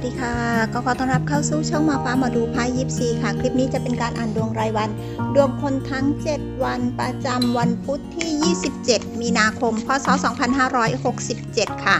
วัสดีค่ะ ก็ขอต้อนรับเข้าสู่ช่องมาฟ้ามาดูไพ่ยยิปซีค่ะ คลิปนี้จะเป็นการอ่านดวงรายวัน ดวงคนทั้ง 7 วันประจำวันพุธที่ 27 มีนาคม พศ 2567 ค่ะ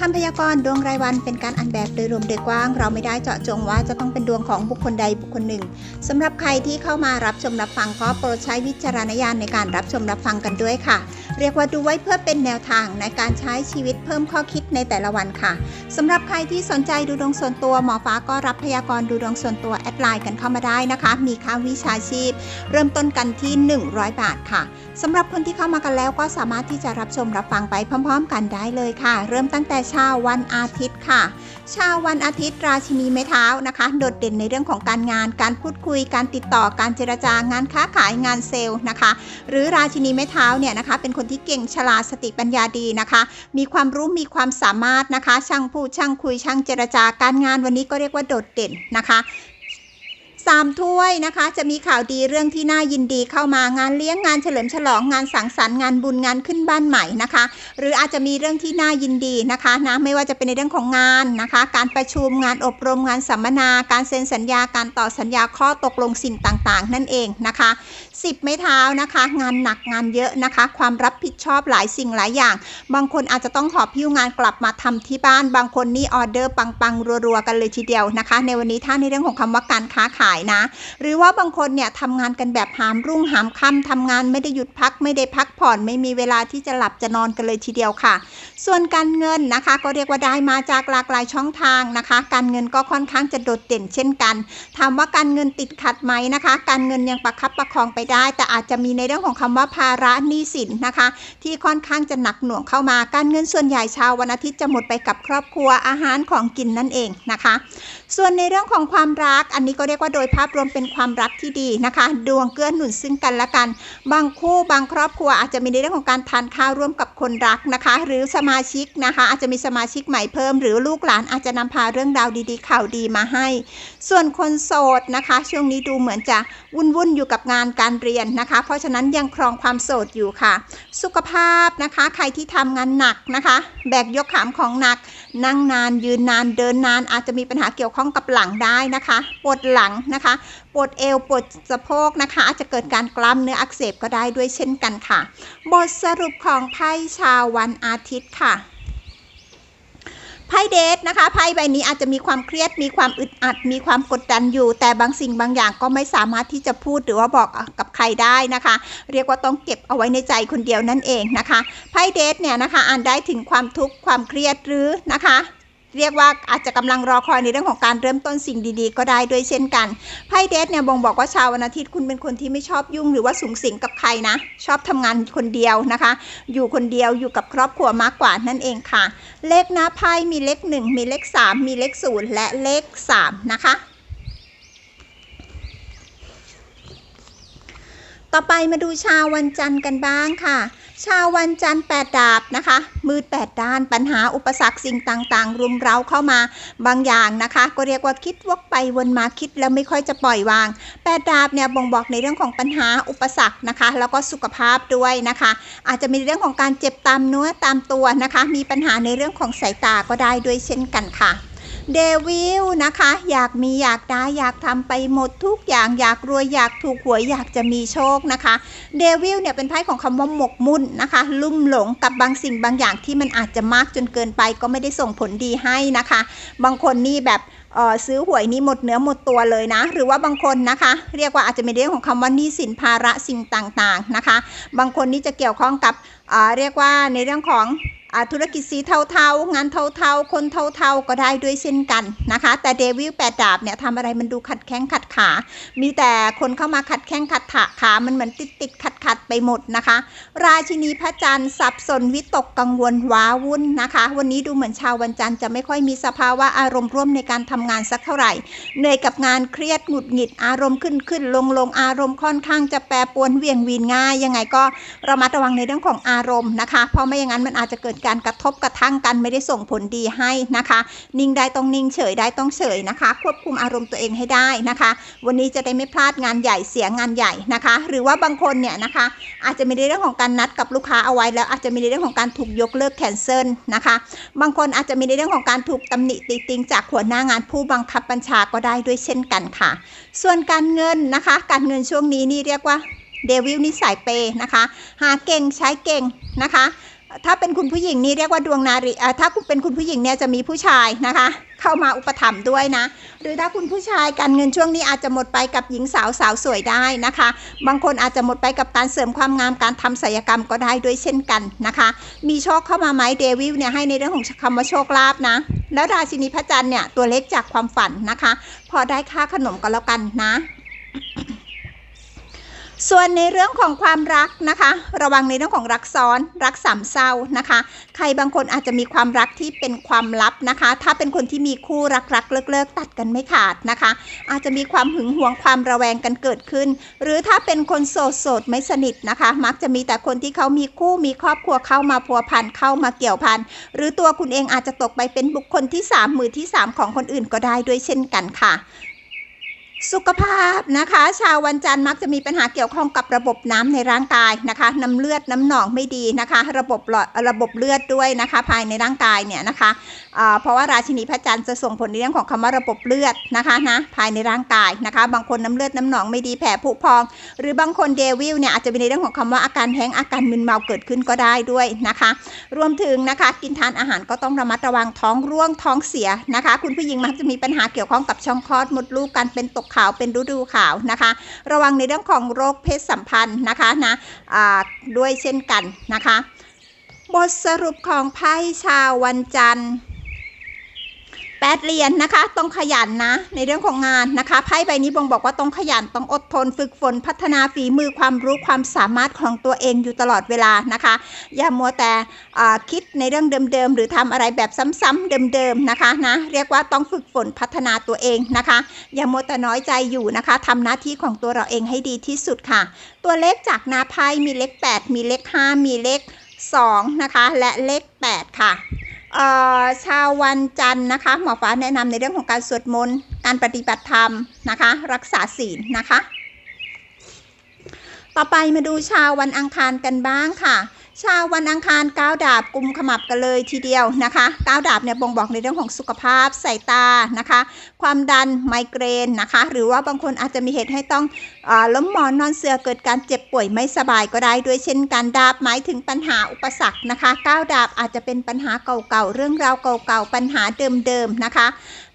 คำพยากรณ์ดวงรายวันเป็นการอ่านแบบโดยรวมโดยกว้าง เราไม่ได้เจาะจงว่าจะต้องเป็นดวงของบุคคลใดบุคคลหนึ่งสำหรับใครที่เข้ามารับชมรับฟังก็โปรดใช้วิจารณญาณในการรับชมรับฟังกันด้วยค่ะ เรียกว่าดูไว้เพื่อเป็นแนวทางในการใช้ชีวิตเพิ่มข้อคิดในแต่ละวันค่ะสำหรับใครที่สนใจดูดวงส่วนตัวหมอฟ้าก็รับพยากรณ์ดูดวงส่วนตัวแอดไลน์กันเข้ามาได้นะคะ มีค่าวิชาชีพ เริ่มต้นกันที่ 100 บาทค่ะสำหรับคนที่เข้ามากันแล้วก็สามารถที่จะรับชมรับฟังไปพร้อม ๆ กันได้เลยค่ะ เริ่มตั้งแต่ช้าวันอาทิตย์ค่ะ ชาววันอาทิตย์ราชินีไม้เท้านะคะ โดดเด่นในเรื่องของการงาน การพูดคุย การติดต่อ การเจรจา งานค้าขาย งานเซลล์นะคะ หรือราชินีไม้เท้าเนี่ยนะคะ เป็นคนที่เก่งฉลาดสติปัญญาดีนะคะ มีความรู้ มีความสามารถนะคะ ช่างพูด ช่างคุย ช่างเจรจาการงานวันนี้ก็เรียกว่าโดดเด่นนะคะ สามถ้วยนะคะ จะมีข่าวดีเรื่องที่น่ายินดีเข้ามางานเลี้ยงงานเฉลิมฉลองงานสังสรรค์งานบุญงานขึ้นบ้านใหม่นะคะ หรืออาจจะมีเรื่องที่น่ายินดีนะคะนะไม่ว่าจะเป็นในเรื่องของงานนะคะ การประชุมงานอบรมงานสัมมนา การเซ็นสัญญาการต่อสัญญาข้อตกลงสิ่งต่างๆ นั่นเองนะคะ 10 ไม้เท้านะคะ งานหนักงานเยอะนะคะ ความรับผิดชอบหลายสิ่งหลายอย่าง บางคนอาจจะต้องหอบพิ้วงานกลับมาทำที่บ้าน บางคนนี่ออเดอร์ปังๆรัวๆกันเลยทีเดียวนะคะ ในวันนี้ถ้าในเรื่องของคำว่าการค้าขายนะ หรือว่าบางคนเนี่ยทำงานกันแบบหามรุ่งหามค่ำทำงานไม่ได้หยุดพักไม่ได้พักผ่อนไม่มีเวลาที่จะหลับจะนอนกันเลยทีเดียวค่ะ ส่วนการเงินนะคะก็เรียกว่าได้มาจากหลากหลายช่องทางนะคะ การเงินก็ค่อนข้างจะโดดเด่นเช่นกันถามว่าการเงินติดขัดไหมนะคะ การเงินยังประคับประคองไปได้ แต่อาจจะมีในเรื่องของคำว่าภาระหนี้สินนะคะ ที่ค่อนข้างจะหนักหน่วงเข้ามา การเงินส่วนใหญ่ชาววันอาทิตย์จะหมดไปกับครอบครัวอาหารของกินนั่นเองนะคะ ส่วนในเรื่องของความรักอันนี้ก็เรียกว่าโดยภาพรวมเป็นความรักที่ดีนะคะ ดวงเกื้อหนุนซึ่งกันและกัน บางคู่บางครอบครัวอาจจะมีในเรื่องของการทานข้าวร่วมกับคนรักนะคะ หรือสมาชิกนะคะ อาจจะมีสมาชิกใหม่เพิ่ม หรือลูกหลานอาจจะนำพาเรื่องราวดีๆ ข่าวดีมาให้ ส่วนคนโสดนะคะ ช่วงนี้ดูเหมือนจะวุ่นวุ่นๆอยู่กับงานการเรียนนะคะ เพราะฉะนั้นยังครองความโสดอยู่ค่ะ สุขภาพนะคะ ใครที่ทำงานหนักนะคะ แบกยกขามของหนัก นั่งนานยืนนานเดินนาน อาจจะมีปัญหาเกี่ยวข้องกับหลังได้นะคะ ปวดหลังนะคะ ปวดเอวปวดสะโพกนะคะ อาจจะเกิดการกล้ามเนื้ออักเสบก็ได้ด้วยเช่นกันค่ะ บทสรุปของไพ่ชาววันอาทิตย์ค่ะไพ่เดทนะคะไพ่ใบนี้อาจจะมีความเครียดมีความอึดอัด มีความกดดันอยู่ แต่บางสิ่งบางอย่างก็ไม่สามารถที่จะพูดหรือว่าบอกกับใครได้นะคะ เรียกว่าต้องเก็บเอาไว้ในใจคนเดียวนั่นเองนะคะไพ่เดทเนี่ยนะคะอ่านได้ถึงความทุกข์ความเครียดหรือนะคะ เรียกว่าอาจจะกำลังรอคอยในเรื่องของการเริ่มต้นสิ่งดีๆ ก็ได้ด้วยเช่นกันไพ่เดทเนี่ยบ่งบอกว่าชาววันอาทิตย์คุณเป็นคนที่ไม่ชอบยุ่งหรือว่าสูงสิงกับใครนะ ชอบทำงานคนเดียวนะคะ อยู่คนเดียวอยู่กับครอบครัวมากกว่านั่นเองค่ะ เลขหน้าไพ่มีเลขหนึ่งมีเลขสามมีเลขศูนย์และเลขสามนะคะต่อไปมาดูชาววันจันทร์กันบ้างค่ะ ชาววันจันทร์แปดดาบนะคะ มืดแปดด้านปัญหาอุปสรรคสิ่งต่างๆ รุมเร้าเข้ามาบางอย่างนะคะ ก็เรียกว่าคิดวกไปวนมาคิดแล้วไม่ค่อยจะปล่อยวางแปดดาบเนี่ยบ่งบอกในเรื่องของปัญหาอุปสรรคนะคะ แล้วก็สุขภาพด้วยนะคะ อาจจะมีเรื่องของการเจ็บตามเนื้อตามตัวนะคะ มีปัญหาในเรื่องของสายตาก็ได้ด้วยเช่นกันค่ะ เดวิลนะคะ อยากมีอยากได้อยากทำไปหมดทุกอย่างอยากรวยอยากถูกหวยอยากจะมีโชคนะคะเดวิลเนี่ยเป็นไพ่ของคำว่าหมกมุ่นนะคะ ลุ่มหลงกับบางสิ่งบางอย่างที่มันอาจจะมากจนเกินไปก็ไม่ได้ส่งผลดีให้นะคะ บางคนนี่แบบเออซื้อหวยนี้หมดเนื้อหมดตัวเลยนะ หรือว่าบางคนนะคะ เรียกว่าอาจจะเป็นเรื่องของคำว่านี้สินภาระสิ่งต่างๆนะคะ บางคนนี่จะเกี่ยวข้องกับอ่าเรียกว่าในเรื่องของ ธุรกิจสีเทาๆ งานเทาๆ คนเทาๆ ก็ได้ด้วยเช่นกันนะคะ แต่เดวิลแปดดาบเนี่ยทำอะไรมันดูขัดแข้งขัดขา มีแต่คนเข้ามาขัดแข้งขัดขาขามันเหมือนติดติดขัดขัดๆไปหมดนะคะ ราชินีพระจันทร์สับสนวิตกกังวลว้าวุ่นนะคะ วันนี้ดูเหมือนชาววันจันทร์จะไม่ค่อยมีสภาวะอารมณ์ร่วมในการทำงานสักเท่าไหร่ เหนื่อยกับงานเครียดหงุดหงิดอารมณ์ขึ้นขึ้นลงลงอารมณ์ค่อนข้างจะแปรปรวนเวียงวีนง่าย ยังไงก็ระมัดระวังในเรื่องของอารมณ์นะคะ เพราะไม่อย่างนั้นมันอาจจะเกิดการกระทบกระทั่งกันไม่ได้ส่งผลดีให้นะคะ นิ่งได้ต้องนิ่งเฉยได้ต้องเฉยนะคะ ควบคุมอารมณ์ตัวเองให้ได้นะคะ วันนี้จะได้ไม่พลาดงานใหญ่เสียงานใหญ่นะคะ หรือว่าบางคนเนี่ยนะคะ อาจจะมีในเรื่องของการนัดกับลูกค้าเอาไว้แล้วอาจจะมีในเรื่องของการถูกยกเลิกแคนเซิลนะคะ บางคนอาจจะมีในเรื่องของการถูกตำหนิติติงจากหัวหน้างานผู้บังคับบัญชาก็ได้ด้วยเช่นกันค่ะ ส่วนการเงินนะคะ การเงินช่วงนี้นี่เรียกว่าเดวิลนิสัยเปย์นะคะ หาเก่งใช้เก่งนะคะ ถ้าเป็นคุณผู้หญิงนี่เรียกว่าดวงนารีอ่าถ้าคุณเป็นคุณผู้หญิงเนี่ยจะมีผู้ชายนะคะ เข้ามาอุปถัมภ์ด้วยนะ หรือถ้าคุณผู้ชายการเงินช่วงนี้อาจจะหมดไปกับหญิงสาวสาวสวยได้นะคะ บางคนอาจจะหมดไปกับการเสริมความงามการทำศัลยกรรมก็ได้ด้วยเช่นกันนะคะ มีโชคเข้ามาไหมเดวิลเนี่ยให้ในเรื่องของคำว่าโชคลาภนะ แล้วราชินีพระจันทร์เนี่ยตัวเล็กจากความฝันนะคะ พอได้ค่าขนมก็แล้วกันนะ ส่วนในเรื่องของความรักนะคะ ระวังในเรื่องของรักซ้อนรักสามเศร้านะคะ ใครบางคนอาจจะมีความรักที่เป็นความลับนะคะ ถ้าเป็นคนที่มีคู่รักรักเลิกเลิกตัดกันไม่ขาดนะคะ อาจจะมีความหึงหวงความระแวงกันเกิดขึ้น หรือถ้าเป็นคนโสดโสดไม่สนิทนะคะ มักจะมีแต่คนที่เขามีคู่มีครอบครัวเข้ามาพัวพันเข้ามาเกี่ยวพันหรือตัวคุณเองอาจจะตกไปเป็นบุคคลที่ 3 มือที่ 3 ของคนอื่นก็ได้ด้วยเช่นกันค่ะ สุขภาพนะคะ ชาววันจันทร์มักจะมีปัญหาเกี่ยวข้องกับระบบน้ำในร่างกายนะคะน้ำเลือดน้ำหนองไม่ดีนะคะ ระบบหลอดระบบเลือดด้วยนะคะ ภายในร่างกายเนี่ยนะคะเพราะว่าราชินีพระจันทร์จะส่งผลในเรื่องของคำว่าระบบเลือดนะคะนะภายในร่างกายนะคะ บางคนน้ำเลือดน้ำหนองไม่ดีแผลผุพอง หรือบางคนเดวิลเนี่ยอาจจะมีในเรื่องของคำว่าอาการแห้งอาการมึนเมาเกิดขึ้นก็ได้ด้วยนะคะ รวมถึงนะคะกินทานอาหารก็ต้องระมัดระวังท้องร่วงท้องเสียนะคะ คุณผู้หญิงมักจะมีปัญหาเกี่ยวข้องกับช่องคลอดมดลูกการเป็นตกขาวเป็นฤดูขาวนะคะ ระวังในเรื่องของโรคเพศสัมพันธ์นะคะนะด้วยเช่นกันนะคะ บทสรุปของไพ่ชาววันจันทร์ แปดเหรียญนะคะ ต้องขยันนะ ในเรื่องของงานนะคะไพ่ใบนี้บ่งบอกว่าต้องขยันต้องอดทนฝึกฝนพัฒนาฝีมือความรู้ความสามารถของตัวเองอยู่ตลอดเวลานะคะ อย่ามัวแต่คิดในเรื่องเดิมๆหรือทำอะไรแบบซ้ำๆเดิมๆนะคะนะเรียกว่าต้องฝึกฝนพัฒนาตัวเองนะคะ อย่ามัวแต่น้อยใจอยู่นะคะทำหน้าที่ของตัวเราเองให้ดีที่สุดค่ะ ตัวเลขจากหนาไพ่มีเลข 8 มีเลข 5 มีเลข2นะคะและเลข 8 ค่ะเอ่อ ชาววันจันทร์นะคะ หมอฟ้าแนะนำในเรื่องของการสวดมนต์การปฏิบัติธรรมนะคะ รักษาศีลนะคะ ต่อไปมาดูชาววันอังคารกันบ้างค่ะ ชาววันอังคารก้าวดาบกุมขมับกันเลยทีเดียวนะคะก้าวดาบเนี่ยบ่งบอกในเรื่องของสุขภาพสายตานะคะ ความดันไมเกรนนะคะ หรือว่าบางคนอาจจะมีเหตุให้ต้องอล้มหมอนนอนเสือเกิดการเจ็บป่วยไม่สบายก็ได้ด้วยเช่นกันดาบหมายถึงปัญหาอุปสรรคนะคะก้าวดาบอาจจะเป็นปัญหาเก่าๆเรื่องราวเก่าๆปัญหาเดิมๆนะคะ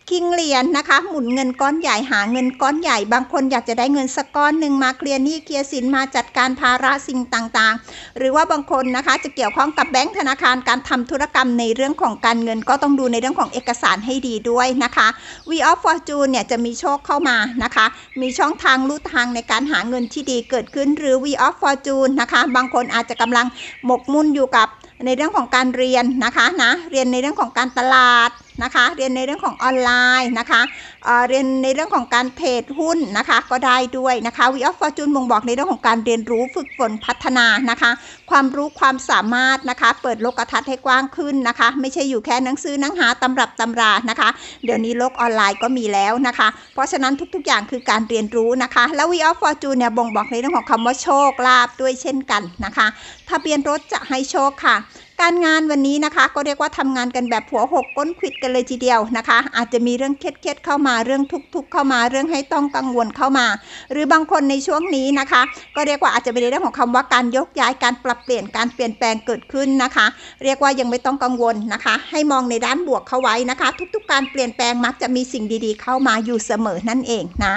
คิงเหรียญนะคะ หมุนเงินก้อนใหญ่หาเงินก้อนใหญ่ บางคนอยากจะได้เงินสักก้อนหนึ่งมาเคลียร์หนี้เคลียร์สินมาจัดการภาระสิ่งต่างๆ หรือว่าบางคนนะคะจะเกี่ยวข้องกับแบงก์ธนาคารการทำธุรกรรมในเรื่องของการเงินก็ต้องดูในเรื่องของเอกสารให้ดีด้วยนะคะ V of Fortune เนี่ยจะมีโชคเข้ามานะคะ มีช่องทางลู่ทางในการหาเงินที่ดีเกิดขึ้นหรือ V of Fortune นะคะ บางคนอาจจะกำลังหมกมุ่นอยู่กับในเรื่องของการเรียนนะคะนะเรียนในเรื่องของการตลาด นะคะ เรียนในเรื่องของออนไลน์นะคะเเรียนในเรื่องของการเทรดหุ้นนะคะ ก็ได้ด้วยนะคะ We of Fortune บ่งบอกในเรื่องของการเรียนรู้ฝึกฝนพัฒนานะคะ ความรู้ความสามารถนะคะ เปิดโลกทัศน์ให้กว้างขึ้นนะคะ ไม่ใช่อยู่แค่หนังสือหนังหาตำรับตำรานะคะ เดี๋ยวนี้โลกออนไลน์ก็มีแล้วนะคะ เพราะฉะนั้นทุกๆอย่างคือการเรียนรู้นะคะ แล้ว We of Fortune เนี่ยบ่งบอกในเรื่องของคำว่าโชคลาภด้วยเช่นกันนะคะ ทะเบียนรถจะให้โชคค่ะ การงานวันนี้นะคะ ก็เรียกว่าทำงานกันแบบหัวหกก้นขิดกันเลยทีเดียวนะคะ อาจจะมีเรื่องเครียดๆเข้ามาเรื่องทุกข์ๆเข้ามาเรื่องให้ต้องกังวลเข้ามา หรือบางคนในช่วงนี้นะคะ ก็เรียกว่าอาจจะเป็นเรื่องของคำว่าการยกย้ายการปรับเปลี่ยนการเปลี่ยนแปลงเกิดขึ้นนะคะ เรียกว่ายังไม่ต้องกังวลนะคะ ให้มองในด้านบวกเข้าไว้นะคะ ทุกๆ การเปลี่ยนแปลงมักจะมีสิ่งดีๆ เข้ามาอยู่เสมอนั่นเองนะ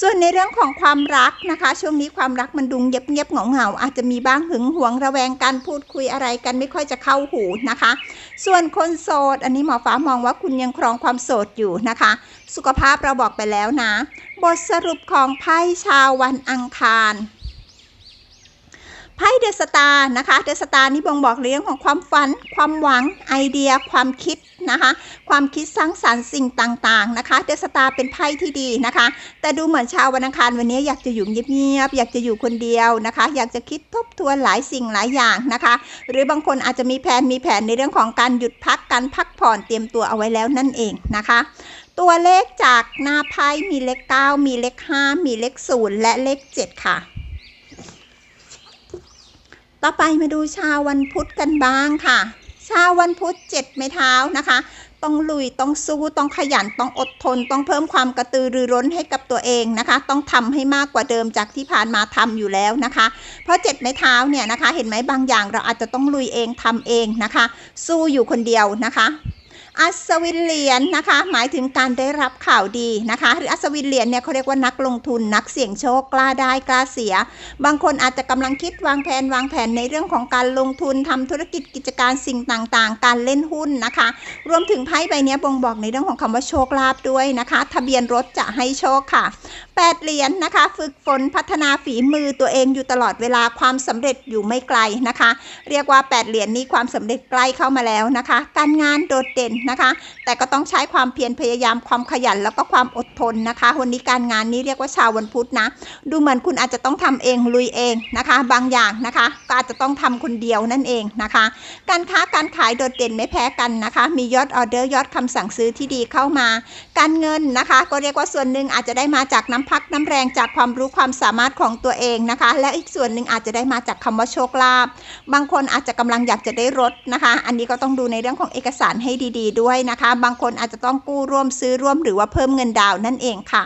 ส่วนในเรื่องของความรักนะคะ ช่วงนี้ความรักมันดุงเงียบๆเหงาๆอาจจะมีบ้างหึงหวงระแวงการพูดคุยอะไรกันไม่ค่อยจะเข้าหูนะคะ ส่วนคนโสด อันนี้หมอฟ้ามองว่าคุณยังครองความโสดอยู่นะคะ สุขภาพเราบอกไปแล้วนะ บทสรุปของไพ่ชาววันอังคาร ไพ่เดอะสตาร์นะคะเดอะสตาร์นี่บ่งบอกเรื่องของความฝัน ความหวังไอเดีย ความคิดนะคะ ความคิดสร้างสรรค์สิ่งต่างๆนะคะเดอะสตาร์เป็นไพ่ที่ดีนะคะ แต่ดูเหมือนชาววันอังคารวันนี้อยากจะอยู่เงียบๆอยากจะอยู่คนเดียวนะคะ อยากจะคิดทบทวนหลายสิ่งหลายอย่างนะคะ หรือบางคนอาจจะมีแผนมีแผนในเรื่องของการหยุดพักการพักผ่อนเตรียมตัวเอาไว้แล้วนั่นเองนะคะตัวเลขจากหน้าไพ่มีเลข 9 มีเลข 5 มีเลข 0 และเลข 7 ค่ะ ต่อไปมาดูชาววันพุธกันบ้างค่ะ ชาววันพุธเจ็ดไม้เท้านะคะ ต้องลุยต้องสู้ต้องขยันต้องอดทน ต้องเพิ่มความกระตือรือร้นให้กับตัวเองนะคะ ต้องทำให้มากกว่าเดิมจากที่ผ่านมาทำอยู่แล้วนะคะ เพราะเจ็ดไม้เท้าเนี่ยนะคะ เห็นไหมบางอย่างเราอาจจะต้องลุยเองทำเองนะคะ สู้อยู่คนเดียวนะคะ อัศวินเหรียญนะคะ หมายถึงการได้รับข่าวดีนะคะ หรืออัศวินเหรียญเนี่ยเขาเรียกว่านักลงทุนนักเสี่ยงโชคกล้าได้กล้าเสีย บางคนอาจจะกำลังคิดวางแผนวางแผนในเรื่องของการลงทุนทำธุรกิจกิจการสิ่งต่างๆ การเล่นหุ้นนะคะ รวมถึงไพ่ใบนี้บ่งบอกในเรื่องของคำว่าโชคลาภด้วยนะคะ ทะเบียนรถจะให้โชคค่ะแปดเหรียญนะคะ ฝึกฝนพัฒนาฝีมือตัวเองอยู่ตลอดเวลาความสำเร็จอยู่ไม่ไกลนะคะ เรียกว่าแปดเหรียญนี้ความสำเร็จใกล้เข้ามาแล้วนะคะ การงานโดดเด่นนะคะ แต่ก็ต้องใช้ความเพียรพยายามความขยันแล้วก็ความอดทนนะคะ วันนี้การงานนี้เรียกว่าชาววันพุธนะ ดูเหมือนคุณอาจจะต้องทำเองลุยเองนะคะ บางอย่างนะคะ ก็อาจจะต้องทำคนเดียวนั่นเองนะคะ การค้าการขายโดดเด่นไม่แพ้กันนะคะ มียอดออเดอร์ยอดคำสั่งซื้อที่ดีเข้ามา การเงินนะคะ ก็เรียกว่าส่วนหนึ่งอาจจะได้มาจากน้ำพักน้ำแรงจากความรู้ความสามารถของตัวเองนะคะ และอีกส่วนหนึ่งอาจจะได้มาจากคำว่าโชคลาภบางคนอาจจะกำลังอยากจะได้รถนะคะ อันนี้ก็ต้องดูในเรื่องของเอกสารให้ดีๆด้วยนะคะ บางคนอาจจะต้องกู้ร่วมซื้อร่วมหรือว่าเพิ่มเงินดาวนั่นเองค่ะ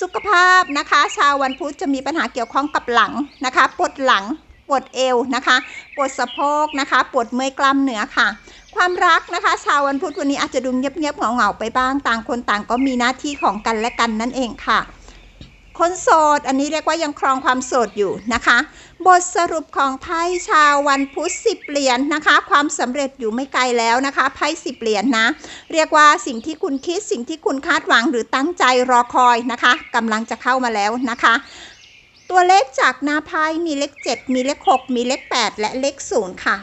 สุขภาพนะคะ ชาววันพุธจะมีปัญหาเกี่ยวข้องกับหลังนะคะปวดหลังปวดเอวนะคะปวดสะโพกนะคะปวดเมื่อยกล้ามเนื้อค่ะ ความรักนะคะ ชาววันพุธวันนี้อาจจะดูเงียบๆเหงาๆไปบ้างต่างคนต่างก็มีหน้าที่ของกันและกันนั่นเองค่ะ คนโสด อันนี้เรียกว่ายังครองความโสดอยู่นะคะ บทสรุปของไพ่ชาววันพุธสิบเหรียญนะคะ ความสำเร็จอยู่ไม่ไกลแล้วนะคะไพ่สิบเหรียญนะ เรียกว่าสิ่งที่คุณคิดสิ่งที่คุณคาดหวังหรือตั้งใจรอคอยนะคะกำลังจะเข้ามาแล้วนะคะตัวเลขจากหน้าไพ่มีเลข 7 มีเลข 6 มีเลข 8 และเลข 0 ค่ะ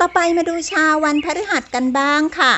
ต่อไปมาดูชาววันพฤหัสกันบ้างค่ะ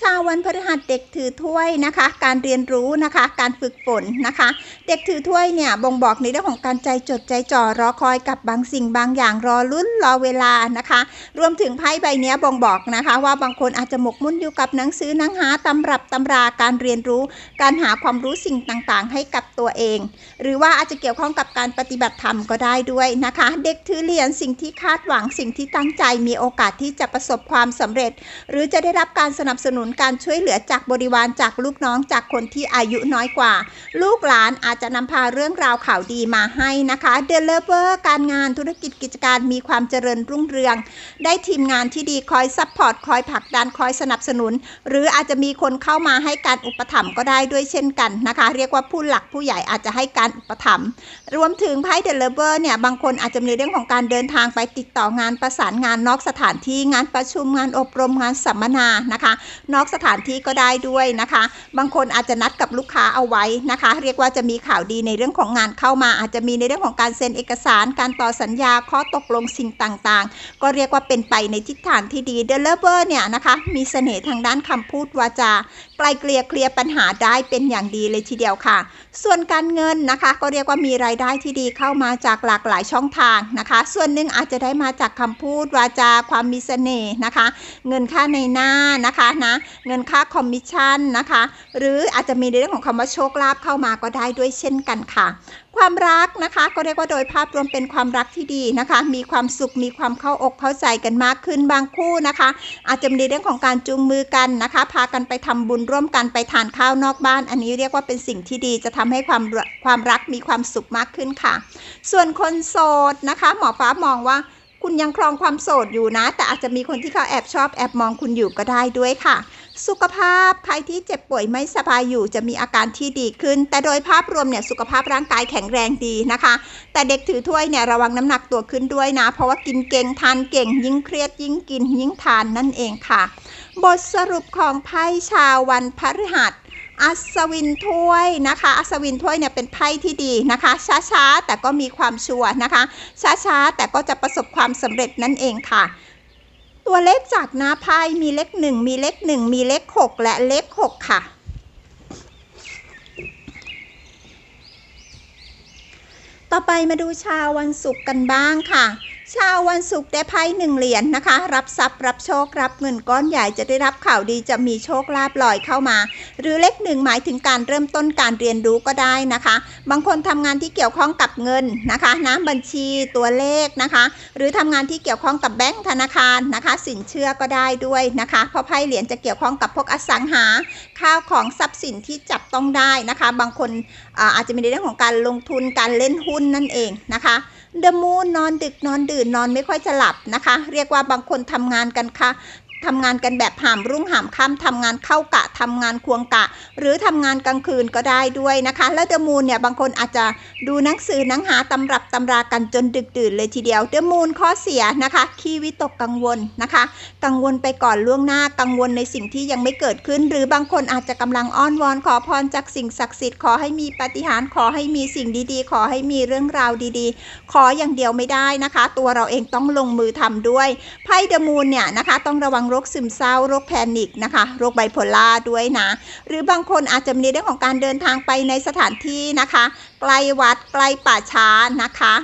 ชาววันพฤหัสเด็กถือถ้วยนะคะ การเรียนรู้นะคะ การฝึกฝนนะคะ เด็กถือถ้วยเนี่ยบ่งบอกในเรื่องของการใจจดใจจ่อรอคอยกับบางสิ่งบางอย่างรอลุ้นรอเวลานะคะ รวมถึงไพ่ใบนี้บ่งบอกนะคะ ว่าบางคนอาจจะหมกมุ่นอยู่กับหนังสือหนังหาตำรับตำราการเรียนรู้ การหาความรู้สิ่งต่างๆ ให้กับตัวเอง หรือว่าอาจจะเกี่ยวข้องกับการปฏิบัติธรรมก็ได้ด้วยนะคะ เด็กถือเหรียญสิ่งที่คาดหวังสิ่งที่ตั้งใจมีโอกาสที่จะประสบความสำเร็จ หรือจะได้รับการสนับสนุนการช่วยเหลือจากบริวารจากลูกน้องจากคนที่อายุน้อยกว่า ลูกหลานอาจจะนำพาเรื่องราวข่าวดีมาให้นะคะเดลเวอร์การงานธุรกิจกิจการมีความเจริญรุ่งเรือง ได้ทีมงานที่ดีคอยซัพพอร์ตคอยผลักดันคอยสนับสนุน หรืออาจจะมีคนเข้ามาให้การอุปถัมภ์ก็ได้ด้วยเช่นกันนะคะ เรียกว่าผู้หลักผู้ใหญ่อาจจะให้การอุปถัมภ์รวมถึงไพ่เดลเวอร์เนี่ยบางคนอาจจะมีเรื่องของการเดินทางไปติดต่องานประสานงานนอกสถานที่งานประชุมงานอบรมงานสัมมนานะคะนอกสถานที่ก็ได้ด้วยนะคะ บางคนอาจจะนัดกับลูกค้าเอาไว้นะคะ เรียกว่าจะมีข่าวดีในเรื่องของงานเข้ามา อาจจะมีในเรื่องของการเซ็นเอกสาร การต่อสัญญาข้อตกลงสิ่งต่างๆ ก็เรียกว่าเป็นไปในทิศทางที่ดีเดลเวอร์เนี่ยนะคะมีเสน่ห์ทางด้านคำพูดวาจาไกลเกลี่ยเคลียร์ปัญหาได้เป็นอย่างดีเลยทีเดียวค่ะ ส่วนการเงินนะคะ ก็เรียกว่ามีรายได้ที่ดีเข้ามาจากหลากหลายช่องทางนะคะ ส่วนหนึ่งอาจจะได้มาจากคำพูดวาจาความมีเสน่ห์นะคะ เงินค่าในหน้านะคะนะเงินค่าคอมมิชชั่นนะคะ หรืออาจจะมีในเรื่องของคำว่าโชคลาภเข้ามาก็ได้ด้วยเช่นกันค่ะ ความรักนะคะก็เรียกว่าโดยภาพรวมเป็นความรักที่ดีนะคะ มีความสุขมีความเข้าอกเข้าใจกันมากขึ้นบางคู่นะคะ อาจจะมีเรื่องของการจูงมือกันนะคะ พากันไปทำบุญร่วมกันไปทานข้าวนอกบ้าน อันนี้เรียกว่าเป็นสิ่งที่ดีจะทำให้ความความรักมีความสุขมากขึ้นค่ะ ส่วนคนโสดนะคะ หมอฟ้ามองว่าคุณยังครองความโสดอยู่นะ แต่อาจจะมีคนที่เขาแอบชอบแอบมองคุณอยู่ก็ได้ด้วยค่ะ สุขภาพใครที่เจ็บป่วยไม่สบายอยู่ จะมีอาการที่ดีขึ้น แต่โดยภาพรวมเนี่ยสุขภาพร่างกายแข็งแรงดีนะคะ แต่เด็กถือถ้วยเนี่ยระวังน้ำหนักตัวขึ้นด้วยนะ เพราะว่ากินเก่งทานเก่ง ยิ่งเครียดยิ่งกินยิ่งทานนั่นเองค่ะ บทสรุปของไพ่ชาววันพฤหัสอัศวินถ้วยนะคะ อัศวินถ้วยเนี่ยเป็นไพ่ที่ดีนะคะ ช้าๆ แต่ก็มีความชัวร์นะคะ ช้าๆ แต่ก็จะประสบความสำเร็จนั่นเองค่ะ ตัวเลขจากหน้าไพ่มีเลขหนึ่งมีเลขหนึ่งมีเลขหกและเลขหกค่ะ ต่อไปมาดูชาววันศุกร์กันบ้างค่ะ ชาววันศุกร์ได้ไพ่หนึ่งเหรียญนะคะ รับทรัพย์รับโชครับเงินก้อนใหญ่จะได้รับข่าวดีจะมีโชคลาภลอยเข้ามา หรือเลขหนึ่งหมายถึงการเริ่มต้นการเรียนรู้ก็ได้นะคะ บางคนทำงานที่เกี่ยวข้องกับเงินนะคะน้ำบัญชีตัวเลขนะคะ หรือทำงานที่เกี่ยวข้องกับแบงก์ธนาคารนะคะ สินเชื่อก็ได้ด้วยนะคะ เพราะไพ่เหรียญจะเกี่ยวข้องกับพวกอสังหา ข้าวของทรัพย์สินที่จับต้องได้นะคะ บางคนอาจจะมีในเรื่องของการลงทุนการเล่นหุ้นนั่นเองนะคะ เดอะมูนนอนดึกนอนดื่นนอนไม่ค่อยจะหลับนะคะ เรียกว่าบางคนทำงานกันค่ะ ทำงานกันแบบหามรุ่งหามค่ำทำงานเข้ากะทำงานควงกะ หรือทำงานกลางคืนก็ได้ด้วยนะคะ แล้วเดอะมูนเนี่ยบางคนอาจจะดูหนังสือหนังหาตำรับตำรากันจนดึกดื่นเลยทีเดียวเดอะมูนข้อเสียนะคะขี้วิตกกังวลนะคะ กังวลไปก่อนล่วงหน้ากังวลในสิ่งที่ยังไม่เกิดขึ้น หรือบางคนอาจจะกำลังอ้อนวอนขอพรจากสิ่งศักดิ์สิทธิ์ขอให้มีปาฏิหารย์ขอให้มีสิ่งดีๆ ขอให้มีเรื่องราวดีๆ ขออย่างเดียวไม่ได้นะคะ ตัวเราเองต้องลงมือทำด้วยไพ่เดอะมูนเนี่ยนะคะ ต้องระวังรคซึมเศร้าโรคแพนิคนะคะโรคไบโพล่าด้วยนะ หรือบางคนอาจจะมีเรื่องของการเดินทางไปในสถานที่นะคะ ไกลวัดไกลป่าช้านะคะ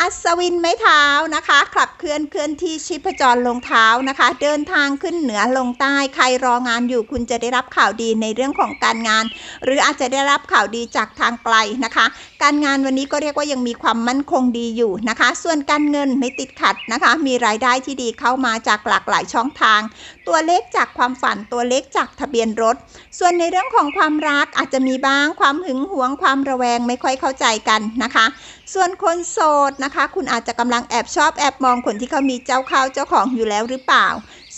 อัศวินไม้เท้านะคะ ขับเคลื่อนเคลื่อนที่ชีพจรลงเท้านะคะ เดินทางขึ้นเหนือลงใต้ใครรองานอยู่คุณจะได้รับข่าวดีในเรื่องของการงาน หรืออาจจะได้รับข่าวดีจากทางไกลนะคะ การงานวันนี้ก็เรียกว่ายังมีความมั่นคงดีอยู่นะคะ ส่วนการเงินไม่ติดขัดนะคะ มีรายได้ที่ดีเข้ามาจากหลากหลายช่องทาง ตัวเลขจากความฝันตัวเลขจากทะเบียนรถ ส่วนในเรื่องของความรักอาจจะมีบ้างความหึงหวงความระแวงไม่ค่อยเข้าใจกันนะคะ ส่วนคนโสดนะคะ คุณอาจจะกำลังแอบชอบแอบมองคนที่เขามีเจ้าเข้าวเจ้าของอยู่แล้วหรือเปล่า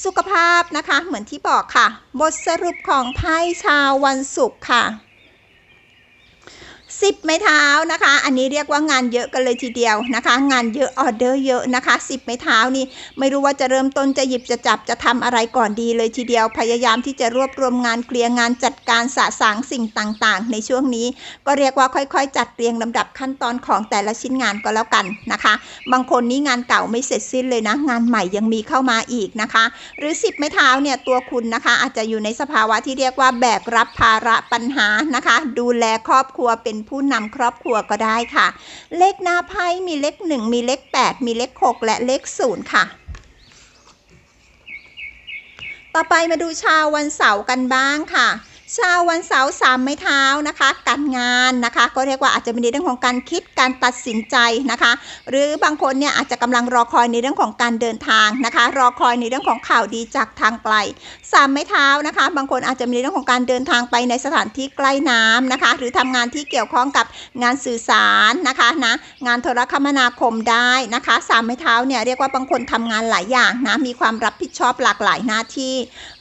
สุขภาพนะคะ เหมือนที่บอกค่ะ บทสรุปของไพ่ชาววันศุกร์ค่ะ สิบไม้เท้านะคะ อันนี้เรียกว่างานเยอะกันเลยทีเดียวนะคะ งานเยอะออเดอร์เยอะนะคะสิบไม้เท้านี่ไม่รู้ว่าจะเริ่มต้นจะหยิบจะจับจะทำอะไรก่อนดีเลยทีเดียว พยายามที่จะรวบรวมงานเคลียร์งานจัดการสะสางสิ่งต่างๆ ในช่วงนี้ ก็เรียกว่าค่อยๆ จัดเรียงลำดับขั้นตอนของแต่ละชิ้นงานก็แล้วกันนะคะ บางคนนี่งานเก่าไม่เสร็จสิ้นเลยนะ งานใหม่ยังมีเข้ามาอีกนะคะ หรือสิบไม้เท้าเนี่ยตัวคุณนะคะ อาจจะอยู่ในสภาวะที่เรียกว่าแบกรับภาระปัญหานะคะ ดูแลครอบครัวเป็นผู้นำครอบครัวก็ได้ค่ะ เลขหน้าไพ่มีเลขหนึ่งมีเลขแปดมีเลขหกและเลขศูนย์ค่ะต่อไปมาดูชาววันเสาร์กันบ้างค่ะ ชาววันเสาร์สามไม้เท้านะคะ การงานนะคะ ก็เรียกว่าอาจจะมีในเรื่องของการคิดการตัดสินใจนะคะ หรือบางคนเนี่ยอาจจะกำลังรอคอยในเรื่องของการเดินทางนะคะ รอคอยในเรื่องของข่าวดีจากทางไกลสามไม้เท้านะคะ บางคนอาจจะมีในเรื่องของการเดินทางไปในสถานที่ใกล้น้ำนะคะ หรือทำงานที่เกี่ยวข้องกับงานสื่อสารนะคะนะงานโทรคมนาคมได้นะคะสามไม้เท้าเนี่ยเรียกว่าบางคนทำงานหลายอย่างนะมีความรับผิดชอบหลากหลายหน้าที่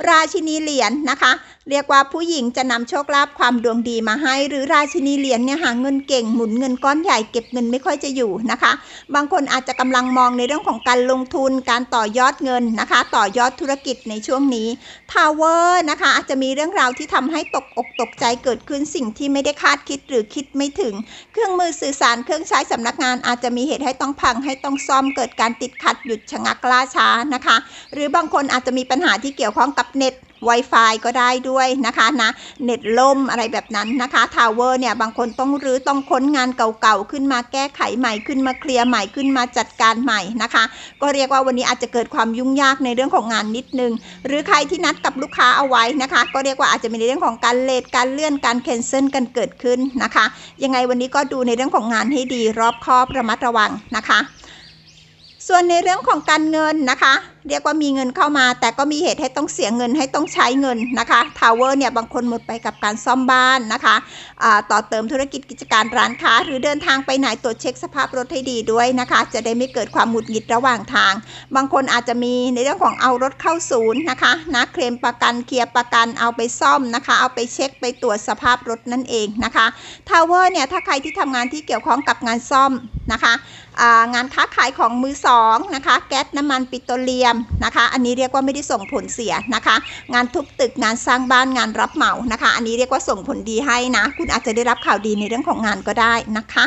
ราชินีเหรียญนะคะ เรียกว่าผู้หญิงจะนำโชคลาภความดวงดีมาให้ หรือราชินีเหรียญเนี่ยหาเงินเก่งหมุนเงินก้อนใหญ่เก็บเงินไม่ค่อยจะอยู่นะคะ บางคนอาจจะกำลังมองในเรื่องของการลงทุนการต่อยอดเงินนะคะ ต่อยอดธุรกิจในช่วงนี้ทาวเวอร์นะคะอาจจะมีเรื่องราวที่ทำให้ตกอกตกใจเกิดขึ้นสิ่งที่ไม่ได้คาดคิดหรือคิดไม่ถึง เครื่องมือสื่อสารเครื่องใช้สำนักงานอาจจะมีเหตุให้ต้องพังให้ต้องซ่อมเกิดการติดขัดหยุดชะงักล่าช้านะคะ หรือบางคนอาจจะมีปัญหาที่เกี่ยวข้องกับเน็ต Wi-Fi ก็ได้ด้วยนะคะนะเน็ตล่มอะไรแบบนั้นนะคะทาวเวอร์เนี่ยบางคนต้องรื้อต้องค้นงานเก่าๆ ขึ้นมาแก้ไขใหม่ขึ้นมาเคลียร์ใหม่ขึ้นมาจัดการใหม่นะคะ ก็เรียกว่าวันนี้อาจจะเกิดความยุ่งยากในเรื่องของงานนิดนึง หรือใครที่นัดกับลูกค้าเอาไว้นะคะ ก็เรียกว่าอาจจะมีในเรื่องของการเลทการเลื่อนการแคนเซิลกันเกิดขึ้นนะคะ ยังไงวันนี้ก็ดูในเรื่องของงานให้ดีรอบคอบระมัดระวังนะคะ ส่วนในเรื่องของการเงินนะคะเรียกว่ามีเงินเข้ามา แต่ก็มีเหตุให้ต้องเสียเงินให้ต้องใช้เงินนะคะทาวเวอร์เนี่ยบางคนหมดไปกับการซ่อมบ้านนะคะต่อเติมธุรกิจกิจการร้านค้า หรือเดินทางไปไหนตรวจเช็คสภาพรถให้ดีด้วยนะคะ จะได้ไม่เกิดความหงุดหงิดระหว่างทาง บางคนอาจจะมีในเรื่องของเอารถเข้าศูนย์นะคะนะเคลมประกันเคลียร์ประกันเอาไปซ่อมนะคะ เอาไปเช็คไปตรวจสภาพรถนั่นเองนะคะทาวเวอร์เนี่ยถ้าใครที่ทำงานที่เกี่ยวข้องกับงานซ่อมนะคะงานค้าขายของมือสองนะคะแก๊สน้ำมันปิโตรเลียมนะคะ อันนี้เรียกว่าไม่ได้ส่งผลเสียนะคะ งานทุบตึกงานสร้างบ้านงานรับเหมานะคะ อันนี้เรียกว่าส่งผลดีให้นะ คุณอาจจะได้รับข่าวดีในเรื่องของงานก็ได้นะคะ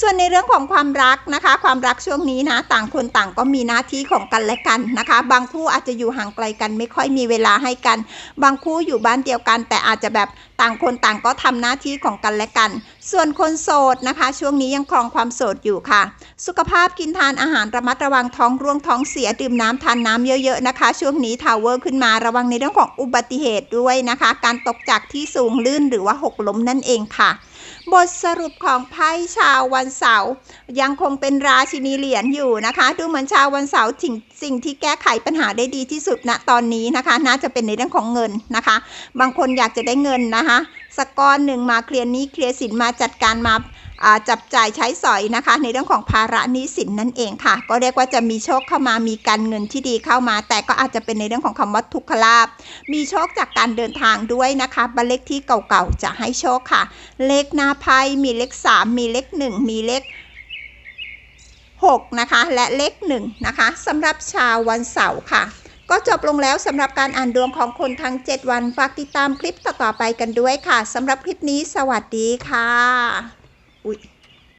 ส่วนในเรื่องของความรักนะคะ ความรักช่วงนี้นะ ต่างคนต่างก็มีหน้าที่ของกันและกันนะคะ บางคู่อาจจะอยู่ห่างไกลกัน ไม่ค่อยมีเวลาให้กัน บางคู่อยู่บ้านเดียวกัน แต่อาจจะแบบต่างคนต่างก็ทำหน้าที่ของกันและกัน ส่วนคนโสดนะคะ ช่วงนี้ยังครองความโสดอยู่ค่ะ สุขภาพกินทานอาหารระมัดระวังท้องร่วงท้องเสียดื่มน้ำทานน้ำเยอะๆนะคะ ช่วงนี้ทาวเวอร์ขึ้นมาระวังในเรื่องของอุบัติเหตุด้วยนะคะ การตกจากที่สูงลื่นหรือว่าหกล้มนั่นเองค่ะ บทสรุปของไพ่ชาววันเสาร์ยังคงเป็นราชินีเหรียญอยู่นะคะ ดูเหมือนชาววันเสาร์สิ่งสิ่งที่แก้ไขปัญหาได้ดีที่สุดณตอนนี้นะคะ น่าจะเป็นในเรื่องของเงินนะคะ บางคนอยากจะได้เงินนะคะสกก้อนหนึ่งมาเคลียร์นี้เคลียร์สินมาจัดการมา จับจ่ายใช้สอยนะคะ ในเรื่องของภาระหนี้สินนั่นเองค่ะ ก็เรียกว่าจะมีโชคเข้ามามีการเงินที่ดีเข้ามา แต่ก็อาจจะเป็นในเรื่องของคำว่าทุกขลาภมีโชคจากการเดินทางด้วยนะคะบัลเลขที่เก่าๆจะให้โชคค่ะ เลขหน้าไพ่มีเลข 3 มีเลข 1 มีเลข6นะคะและเลข1นะคะสำหรับชาววันเสาร์ค่ะ ก็จบลงแล้วสำหรับการอ่านดวงของคนทั้ง 7 วัน ฝากติดตามคลิปต่อๆไปกันด้วยค่ะสำหรับคลิปนี้สวัสดีค่ะ อุ๊ย